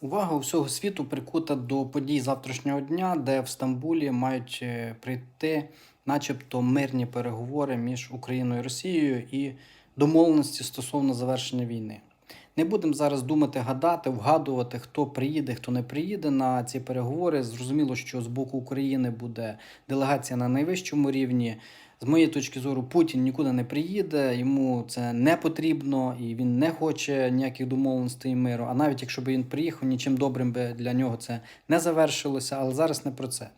Увага усього світу прикута до подій завтрашнього дня, де в Стамбулі мають е, прийти, начебто, мирні переговори між Україною і Росією і домовленості стосовно завершення війни. Не будемо зараз думати, гадати, вгадувати, хто приїде, хто не приїде на ці переговори. Зрозуміло, що з боку України буде делегація на найвищому рівні. З моєї точки зору, Путін нікуди не приїде, йому це не потрібно, і він не хоче ніяких домовленостей і миру. А навіть якщо б він приїхав, нічим добрим би для нього це не завершилося. Але зараз не про це.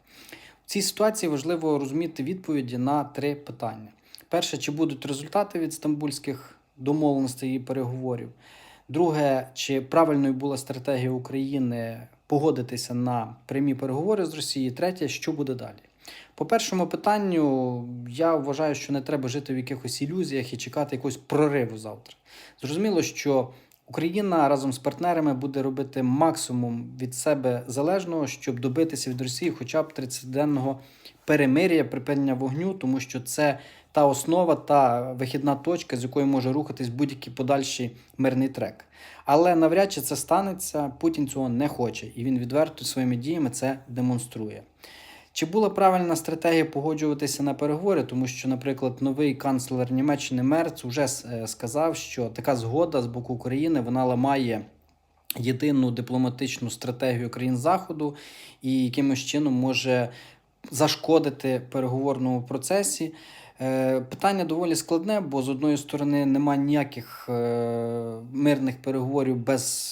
В цій ситуації важливо розуміти відповіді на три питання: перше, чи будуть результати від стамбульських домовленостей і переговорів. Друге, чи правильною була стратегія України погодитися на прямі переговори з Росією? Третє, що буде далі? По першому питанню, я вважаю, що не треба жити в якихось ілюзіях і чекати якогось прориву завтра. Зрозуміло, що Україна разом з партнерами буде робити максимум від себе залежного, щоб добитися від Росії хоча б 30-денного перемир'я, припинення вогню, тому що це та основа, та вихідна точка, з якої може рухатись будь-який подальший мирний трек. Але навряд чи це станеться, Путін цього не хоче, і він відверто своїми діями це демонструє. Чи була правильна стратегія погоджуватися на переговори, тому що, наприклад, новий канцлер Німеччини Мерц вже е, сказав, що така згода з боку України вона ламає єдину дипломатичну стратегію країн Заходу і якимось чином може зашкодити переговорному процесі. Е, Питання доволі складне, бо з одної сторони немає ніяких е, мирних переговорів без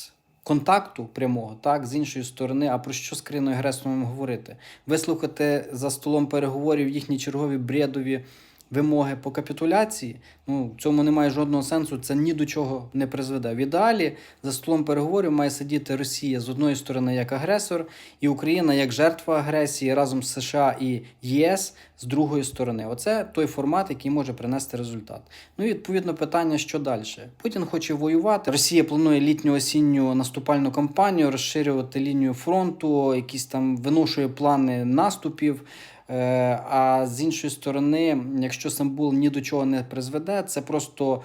контакту прямого, так, з іншої сторони, а про що з країною агресором говорити? Вислухати за столом переговорів їхні чергові бредові вимоги по капітуляції, ну в цьому немає жодного сенсу. Це ні до чого не призведе. В ідеалі за столом переговорів має сидіти Росія з одної сторони як агресор, і Україна як жертва агресії разом з США і ЄС з другої сторони. Оце той формат, який може принести результат. Ну і відповідно питання, що далі. Путін хоче воювати. Росія планує літню осінню наступальну кампанію, розширювати лінію фронту, якісь там виношує плани наступів. Е, а з іншої сторони, якщо Стамбул ні до чого не призведе, це просто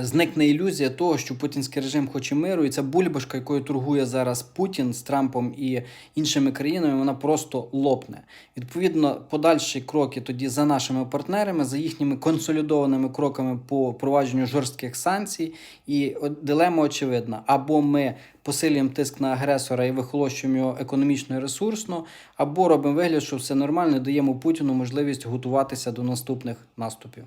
зникне ілюзія того, що путінський режим хоче миру, і ця бульбашка, якою торгує зараз Путін з Трампом і іншими країнами, вона просто лопне. Відповідно, подальші кроки тоді за нашими партнерами, за їхніми консолідованими кроками по впровадженню жорстких санкцій. І дилема очевидна: або ми посилюємо тиск на агресора і вихолощуємо його економічно і ресурсно, або робимо вигляд, що все нормально, і даємо Путіну можливість готуватися до наступних наступів.